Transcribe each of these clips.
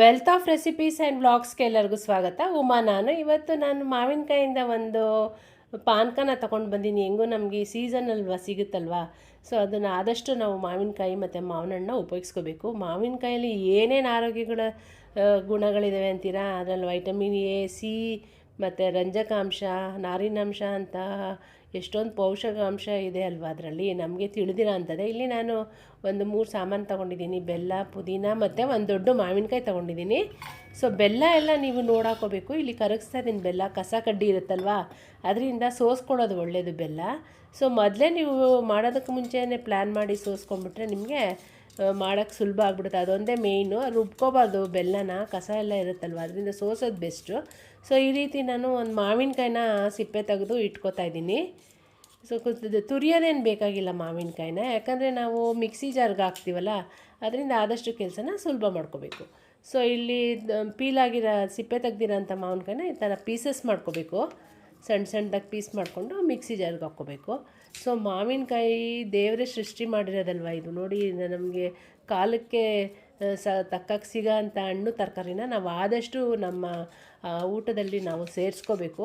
Wealth of recipes and ವ್ಲಾಗ್ಸ್ಗೆ ಎಲ್ಲರಿಗೂ ಸ್ವಾಗತ. ಉಮಾ ನಾನು. ಇವತ್ತು ನಾನು ಮಾವಿನಕಾಯಿಂದ ಒಂದು ಪಾನ್ಕನ ತಗೊಂಡು ಬಂದೀನಿ. ಹೆಂಗೂ ನಮಗೆ ಈ ಸೀಸನ್ ಅಲ್ವಾ ಸಿಗುತ್ತಲ್ವಾ? ಸೊ ಅದನ್ನು ಆದಷ್ಟು ನಾವು ಮಾವಿನಕಾಯಿ ಮತ್ತು ಮಾವಿನ ಹಣ್ಣು ಉಪಯೋಗಿಸ್ಕೋಬೇಕು. ಮಾವಿನಕಾಯಲ್ಲಿ ಏನೇನು ಆರೋಗ್ಯಗಳ ಗುಣಗಳಿದ್ದಾವೆ ಅಂತೀರಾ? ಅದರಲ್ಲಿ ವೈಟಮಿನ್ ಎ ಸಿ ಮತ್ತು ರಂಜಕಾಂಶ, ನಾರಿನಾಂಶ ಅಂತ ಎಷ್ಟೊಂದು ಪೌಷಕಾಂಶ ಇದೆ ಅಲ್ವಾ ಅದರಲ್ಲಿ? ನಮಗೆ ತಿಳಿದಿರೋ ಅಂಥದ್ದೇ ಇಲ್ಲಿ ನಾನು ಒಂದು ಮೂರು ಸಾಮಾನು ತೊಗೊಂಡಿದ್ದೀನಿ. ಬೆಲ್ಲ, ಪುದೀನ ಮತ್ತು ಒಂದು ದೊಡ್ಡ ಮಾವಿನಕಾಯಿ ತೊಗೊಂಡಿದ್ದೀನಿ. ಸೊ ಬೆಲ್ಲ ಎಲ್ಲ ನೀವು ನೋಡಾಕೋಬೇಕು. ಇಲ್ಲಿ ಕರಗಿಸ್ತಾ ಇದ್ದೀನಿ ಬೆಲ್ಲ. ಕಸ ಕಡ್ಡಿ ಇರುತ್ತಲ್ವಾ? ಅದರಿಂದ ಸೋಸ್ಕೊಳ್ಳೋದು ಒಳ್ಳೆಯದು ಬೆಲ್ಲ. ಸೊ ಮೊದಲೇ ನೀವು ಮಾಡೋದಕ್ಕೆ ಮುಂಚೆನೇ ಪ್ಲ್ಯಾನ್ ಮಾಡಿ ಸೋಸ್ಕೊಂಡ್ಬಿಟ್ರೆ ನಿಮಗೆ ಮಾಡೋಕ್ಕೆ ಸುಲಭ ಆಗ್ಬಿಡುತ್ತೆ. ಅದೊಂದೇ ಮೇಯ್ನು ರುಬ್ಕೋಬಾರ್ದು ಬೆಲ್ಲನ, ಕಸ ಎಲ್ಲ ಇರುತ್ತಲ್ವ? ಅದರಿಂದ ಸೋಸೋದು ಬೆಸ್ಟು ಸೊ ಈ ರೀತಿ ನಾನು ಒಂದು ಮಾವಿನಕಾಯಿನ ಸಿಪ್ಪೆ ತೆಗೆದು ಇಟ್ಕೋತಾ ಇದ್ದೀನಿ. ಸೊ ತುರಿಯೋದೇನು ಬೇಕಾಗಿಲ್ಲ ಮಾವಿನಕಾಯಿನ. ಯಾಕಂದರೆ ನಾವು ಮಿಕ್ಸಿ ಜಾರ್ಗೆ ಹಾಕ್ತೀವಲ್ಲ, ಅದರಿಂದ ಆದಷ್ಟು ಕೆಲಸನ ಸುಲಭ ಮಾಡ್ಕೋಬೇಕು. ಸೊ ಇಲ್ಲಿ ಪೀಲಾಗಿರೋ ಸಿಪ್ಪೆ ತೆಗ್ದಿರೋಂಥ ಮಾವಿನಕಾಯಿನ ಈ ಥರ ಪೀಸಸ್ ಮಾಡ್ಕೋಬೇಕು. ಸಣ್ಣ ಸಣ್ಣದಾಗಿ ಪೀಸ್ ಮಾಡಿಕೊಂಡು ಮಿಕ್ಸಿ ಜಾರ್ಗೆ ಹಾಕ್ಕೋಬೇಕು. ಸೊ ಮಾವಿನಕಾಯಿ ದೇವರೇ ಸೃಷ್ಟಿ ಮಾಡಿರೋದಲ್ವ ಇದು? ನೋಡಿ ನಮಗೆ ಕಾಲಕ್ಕೆ ಸ ತಕ್ಕಕ್ಕೆ ಸಿಗೋ ಅಂಥ ಹಣ್ಣು, ತರಕಾರಿನ ನಾವು ಆದಷ್ಟು ನಮ್ಮ ಊಟದಲ್ಲಿ ನಾವು ಸೇರಿಸ್ಕೋಬೇಕು.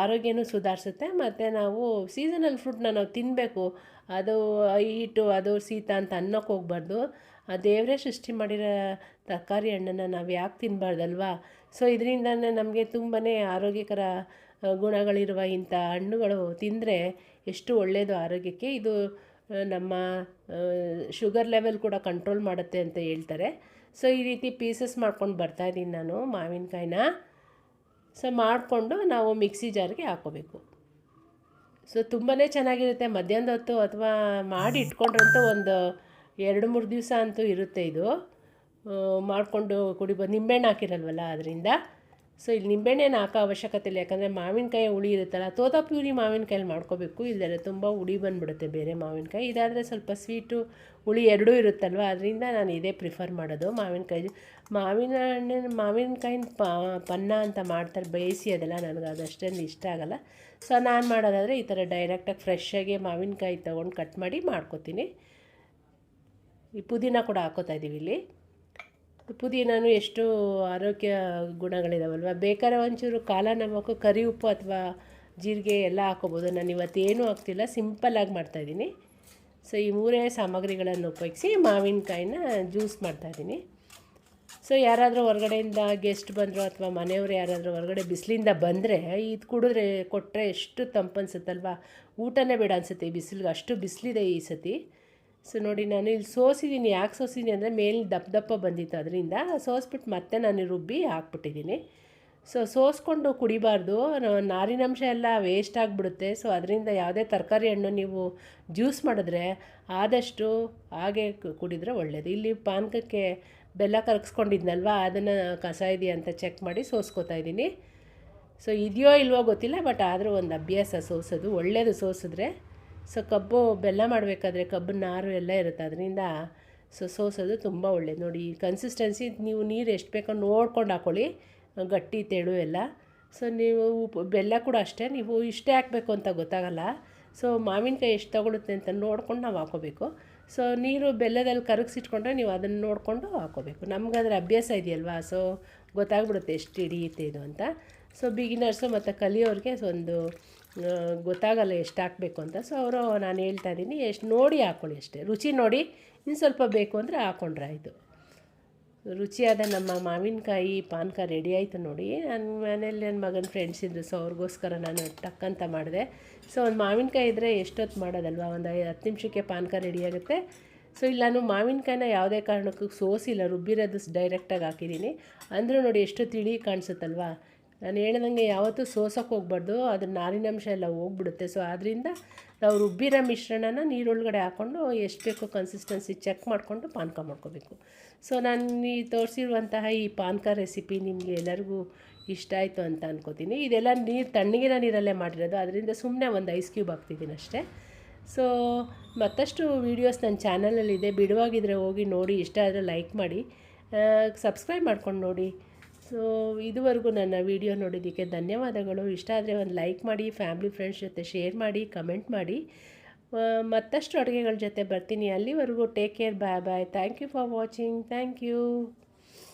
ಆರೋಗ್ಯನೂ ಸುಧಾರಿಸುತ್ತೆ. ಮತ್ತು ನಾವು ಸೀಸನಲ್ ಫ್ರೂಟ್ನ ನಾವು ತಿನ್ನಬೇಕು ಅದು ಹೀಟು, ಅದು ಶೀತ ಅಂತ ಅನ್ನೋಕ್ಕೆ ಹೋಗ್ಬಾರ್ದು. ಆ ದೇವರೇ ಸೃಷ್ಟಿ ಮಾಡಿರೋ ತರಕಾರಿ ಹಣ್ಣನ್ನು ನಾವು ಯಾಕೆ ತಿನ್ನಬಾರ್ದಲ್ವಾ ಸೊ ಇದರಿಂದನೇ ನಮಗೆ ತುಂಬಾ ಆರೋಗ್ಯಕರ ಗುಣಗಳಿರುವ ಇಂಥ ಹಣ್ಣುಗಳು ತಿಂದರೆ ಎಷ್ಟು ಒಳ್ಳೆಯದು ಆರೋಗ್ಯಕ್ಕೆ. ಇದು ನಮ್ಮ ಶುಗರ್ ಲೆವೆಲ್ ಕೂಡ ಕಂಟ್ರೋಲ್ ಮಾಡುತ್ತೆ ಅಂತ ಹೇಳ್ತಾರೆ. ಸೊ ಈ ರೀತಿ ಪೀಸಸ್ ಮಾಡ್ಕೊಂಡು ಬರ್ತಾಯಿದ್ದೀನಿ ನಾನು ಮಾವಿನಕಾಯಿನ. ಸೊ ಮಾಡಿಕೊಂಡು ನಾವು ಮಿಕ್ಸಿ ಜಾರ್ಗೆ ಹಾಕೋಬೇಕು. ಸೊ ತುಂಬಾ ಚೆನ್ನಾಗಿರುತ್ತೆ. ಮಧ್ಯಾಹ್ನದ ಹೊತ್ತು ಅಥವಾ ಮಾಡಿ ಇಟ್ಕೊಂಡ್ರಂತೂ ಒಂದು ಎರಡು ಮೂರು ದಿವಸ ಅಂತೂ ಇರುತ್ತೆ ಇದು. ಮಾಡಿಕೊಂಡು ಕುಡಿಬೋದು ನಿಂಬೆಹಣ್ಣು ಹಾಕಿರಲ್ವಲ್ಲ ಅದರಿಂದ. ಸೊ ಇಲ್ಲಿ ನಿಂಬೆಹಣ್ಣೇನು ಹಾಕೋ ಅವಶ್ಯಕತೆ ಇಲ್ಲ. ಯಾಕಂದರೆ ಮಾವಿನಕಾಯಿ ಹುಳಿ ಇರುತ್ತಲ್ಲ ತೋತ ಪ್ಯೂರಿ ಮಾವಿನಕಾಯಲ್ಲಿ ಮಾಡ್ಕೋಬೇಕು. ಇಲ್ಲದೆ ತುಂಬ ಹುಳಿ ಬಂದುಬಿಡುತ್ತೆ ಬೇರೆ ಮಾವಿನಕಾಯಿ. ಇದಾದರೆ ಸ್ವಲ್ಪ ಸ್ವೀಟು ಹುಳಿ ಎರಡೂ ಇರುತ್ತಲ್ವ, ಅದರಿಂದ ನಾನು ಇದೇ ಪ್ರಿಫರ್ ಮಾಡೋದು. ಮಾವಿನಕಾಯಿ ಮಾವಿನ ಹಣ್ಣಿನ ಮಾವಿನಕಾಯಿನ ಪನ್ನ ಅಂತ ಮಾಡ್ತಾರೆ, ಬೇಯಿಸಿ ಅದೆಲ್ಲ ನನಗೆ ಅದು ಅಷ್ಟೊಂದು ಇಷ್ಟ ಆಗಲ್ಲ. ಸೊ ನಾನು ಮಾಡೋದಾದರೆ ಈ ಥರ ಡೈರೆಕ್ಟಾಗಿ ಫ್ರೆಶ್ಶಾಗಿ ಮಾವಿನಕಾಯಿ ತೊಗೊಂಡು ಕಟ್ ಮಾಡಿ ಮಾಡ್ಕೋತೀನಿ. ಈ ಪುದೀನ ಕೂಡ ಹಾಕೋತಾ ಇದ್ದೀವಿ ಇಲ್ಲಿ. ಪುದೀನೂ ಎಷ್ಟು ಆರೋಗ್ಯ ಗುಣಗಳಿದಾವಲ್ವ? ಬೇಕಾದ್ರೆ ಒಂಚೂರು ಕಾಲ ನಮಕ್ಕು ಕರಿ ಉಪ್ಪು ಅಥವಾ ಜೀರಿಗೆ ಎಲ್ಲ ಹಾಕೋಬೋದು. ನಾನು ಇವತ್ತೇನೂ ಹಾಕ್ತಿಲ್ಲ ಸಿಂಪಲ್ಲಾಗಿ ಮಾಡ್ತಾಯಿದ್ದೀನಿ ಸೊ ಈ ಮೂರೇ ಸಾಮಗ್ರಿಗಳನ್ನು ಉಪಯೋಗಿಸಿ ಮಾವಿನಕಾಯಿನ ಜ್ಯೂಸ್ ಮಾಡ್ತಾಯಿದ್ದೀನಿ ಸೊ ಯಾರಾದರೂ ಹೊರಗಡೆಯಿಂದ ಗೆಸ್ಟ್ ಬಂದರು ಅಥವಾ ಮನೆಯವರು ಯಾರಾದರೂ ಹೊರಗಡೆ ಬಿಸಿಲಿಂದ ಬಂದರೆ ಇದು ಕುಡಿದ್ರೆ ಕೊಟ್ಟರೆ ಎಷ್ಟು ತಂಪು ಅನ್ಸುತ್ತಲ್ವ ಊಟನೇ ಬೇಡ ಅನಿಸುತ್ತೆ ಈ ಬಿಸಿಲಿಗೆ. ಅಷ್ಟು ಬಿಸಿಲಿದೆ ಈ ಸತಿ. ಸೊ ನೋಡಿ, ನಾನು ಇಲ್ಲಿ ಸೋಸಿದ್ದೀನಿ ಯಾಕೆ ಸೋಸಿದ್ದೀನಿ ಅಂದರೆ ಮೇಲೆ ದಪ್ಪ ದಪ್ಪ ಬಂದಿತ್ತು ಅದರಿಂದ. ಸೋಸ್ಬಿಟ್ಟು ಮತ್ತೆ ನಾನು ರುಬ್ಬಿ ಹಾಕ್ಬಿಟ್ಟಿದ್ದೀನಿ. ಸೊ ಸೋಸ್ಕೊಂಡು ಕುಡಿಬಾರ್ದು. ನಾರಿನಂಶ ಎಲ್ಲ ವೇಸ್ಟ್ ಆಗಿಬಿಡುತ್ತೆ. ಸೊ ಅದರಿಂದ ಯಾವುದೇ ತರಕಾರಿ ಹಣ್ಣು ನೀವು ಜ್ಯೂಸ್ ಮಾಡಿದ್ರೆ ಆದಷ್ಟು ಹಾಗೆ ಕುಡಿದ್ರೆ ಒಳ್ಳೆಯದು ಇಲ್ಲಿ ಪಾನಕಕ್ಕೆ ಬೆಲ್ಲ ಕರಗಿಸ್ಕೊಂಡಿದ್ನಲ್ವ ಅದನ್ನು ಕಸ ಇದೆಯಾ ಅಂತ ಚೆಕ್ ಮಾಡಿ ಸೋಸ್ಕೋತಾ ಇದ್ದೀನಿ. ಸೊ ಇದೆಯೋ ಇಲ್ವೋ ಗೊತ್ತಿಲ್ಲ ಬಟ್ ಆದರೂ ಒಂದು ಅಭ್ಯಾಸ ಸೋಸೋದು. ಒಳ್ಳೆಯದು ಸೋಸಿದ್ರೆ ಸೊ ಕಬ್ಬು ಬೆಲ್ಲ ಮಾಡಬೇಕಾದ್ರೆ ಕಬ್ಬಿನ ನಾರು ಎಲ್ಲ ಇರುತ್ತೆ. ಅದರಿಂದ ಸೊ ಸೋಸೋದು ತುಂಬ ಒಳ್ಳೆಯದು ನೋಡಿ ಈ ಕನ್ಸಿಸ್ಟೆನ್ಸಿ ನೀವು ನೀರು ಎಷ್ಟು ಬೇಕೋ ನೋಡ್ಕೊಂಡು ಹಾಕೊಳ್ಳಿ. ಗಟ್ಟಿ, ತೆಳು ಎಲ್ಲ. ಸೊ ನೀವು ಉಪ್ಪು ಬೆಲ್ಲ ಕೂಡ ಅಷ್ಟೇ. ನೀವು ಇಷ್ಟೇ ಹಾಕಬೇಕು ಅಂತ ಗೊತ್ತಾಗಲ್ಲ. ಸೊ ಮಾವಿನಕಾಯಿ ಎಷ್ಟು ತಗೊಳುತ್ತೆ ಅಂತ ನೋಡ್ಕೊಂಡು ನಾವು ಹಾಕೋಬೇಕು. ಸೊ ನೀರು ಬೆಲ್ಲದಲ್ಲಿ ಕರಗಿಸಿಟ್ಕೊಂಡ್ರೆ ನೀವು ಅದನ್ನು ನೋಡಿಕೊಂಡು ಹಾಕೋಬೇಕು. ನಮ್ಗೆ ಅದರ ಅಭ್ಯಾಸ ಇದೆಯಲ್ವಾ? ಸೊ ಗೊತ್ತಾಗ್ಬಿಡುತ್ತೆ ಎಷ್ಟು ಹಿಡಿಯುತ್ತೆ ಇದು ಅಂತ. ಸೊ ಬಿಗಿನರ್ಸು ಮತ್ತು ಕಲಿಯೋರಿಗೆ ಒಂದು ಗೊತ್ತಾಗಲ್ಲ ಎಷ್ಟು ಹಾಕಬೇಕು ಅಂತ. ಸೊ ಅವರು, ನಾನು ಹೇಳ್ತಾ ಇದ್ದೀನಿ, ಎಷ್ಟು ನೋಡಿ ಹಾಕ್ಕೊಳ್ಳಿ ಅಷ್ಟೇ. ರುಚಿ ನೋಡಿ ಇನ್ನು ಸ್ವಲ್ಪ ಬೇಕು ಅಂದರೆ ಹಾಕ್ಕೊಂಡ್ರೆ ಆಯಿತು. ರುಚಿಯಾದ ನಮ್ಮ ಮಾವಿನಕಾಯಿ ಪಾನಕ ರೆಡಿ ಆಯಿತು ನೋಡಿ. ನನ್ನ ಮನೇಲಿ ನನ್ನ ಮಗನ ಫ್ರೆಂಡ್ಸ್ ಇದ್ದರು ಸೊ ಅವ್ರಿಗೋಸ್ಕರ ನಾನು ಟಕ್ಕಂತ ಮಾಡಿದೆ. ಸೊ ಒಂದು ಮಾವಿನಕಾಯಿ ಇದ್ದರೆ ಎಷ್ಟೊತ್ತು ಮಾಡೋದಲ್ವಾ? ಒಂದು ಹತ್ತು ನಿಮಿಷಕ್ಕೆ ಪಾನಕ ರೆಡಿ ಆಗುತ್ತೆ. ಸೊ ಇಲ್ಲ, ನಾನು ಮಾವಿನಕಾಯಿನ ಯಾವುದೇ ಕಾರಣಕ್ಕೂ ಸೋಸಿಲ್ಲ, ರುಬ್ಬಿರೋದು ಡೈರೆಕ್ಟಾಗಿ ಹಾಕಿದ್ದೀನಿ. ಅಂದರೂ ನೋಡಿ, ಎಷ್ಟು ತಿಳಿ ಕಾಣಿಸುತ್ತಲ್ವಾ? ನಾನು ಹೇಳ್ದಂಗೆ ಯಾವತ್ತೂ ಸೋಸೋಕೆ ಹೋಗ್ಬಾರ್ದು ಅದ್ರ ನಾರಿನಂಶ ಎಲ್ಲ ಹೋಗ್ಬಿಡುತ್ತೆ. ಸೊ ಆದ್ದರಿಂದ ನಾವು ರುಬ್ಬಿರೋ ಮಿಶ್ರಣನ ನೀರೊಳಗಡೆ ಹಾಕ್ಕೊಂಡು ಎಷ್ಟು ಬೇಕೋ ಕನ್ಸಿಸ್ಟೆನ್ಸಿ ಚೆಕ್ ಮಾಡಿಕೊಂಡು ಪಾನಕ ಮಾಡ್ಕೋಬೇಕು. ಸೊ ನಾನು ಈ ತೋರಿಸಿರುವಂತಹ ಈ ಪಾನಕ ರೆಸಿಪಿ ನಿಮಗೆ ಎಲ್ಲರಿಗೂ ಇಷ್ಟ ಆಯಿತು ಅಂತ ಅನ್ಕೋತೀನಿ. ಇದೆಲ್ಲ ನೀರು ತಣ್ಣಗಿನ ನೀರಲ್ಲೇ ಮಾಡಿರೋದು. ಅದರಿಂದ ಸುಮ್ಮನೆ ಒಂದು ಐಸ್ ಕ್ಯೂಬ್ ಹಾಕ್ತಿದ್ದೀನಿ ಅಷ್ಟೇ. ಸೊ ಮತ್ತಷ್ಟು ವೀಡಿಯೋಸ್ ನನ್ನ ಚಾನಲಲ್ಲಿದೆ ಬಿಡುವಾಗಿದ್ದರೆ ಹೋಗಿ ನೋಡಿ. ಇಷ್ಟ ಆದರೆ ಲೈಕ್ ಮಾಡಿ. ಸಬ್ಸ್ಕ್ರೈಬ್ ಮಾಡ್ಕೊಂಡು ನೋಡಿ. ಸೊ ಇದುವರೆಗೂ ನನ್ನ ವಿಡಿಯೋ ನೋಡಿದ್ದಕ್ಕೆ ಧನ್ಯವಾದಗಳು. ಇಷ್ಟ ಆದರೆ ಒಂದು ಲೈಕ್ ಮಾಡಿ ಫ್ಯಾಮಿಲಿ ಫ್ರೆಂಡ್ಸ್ ಜೊತೆ ಶೇರ್ ಮಾಡಿ ಕಮೆಂಟ್ ಮಾಡಿ. ಮತ್ತಷ್ಟು ಅಡುಗೆಗಳ ಜೊತೆ ಬರ್ತೀನಿ ಅಲ್ಲಿವರೆಗೂ. Take care bye bye thank you for watching thank you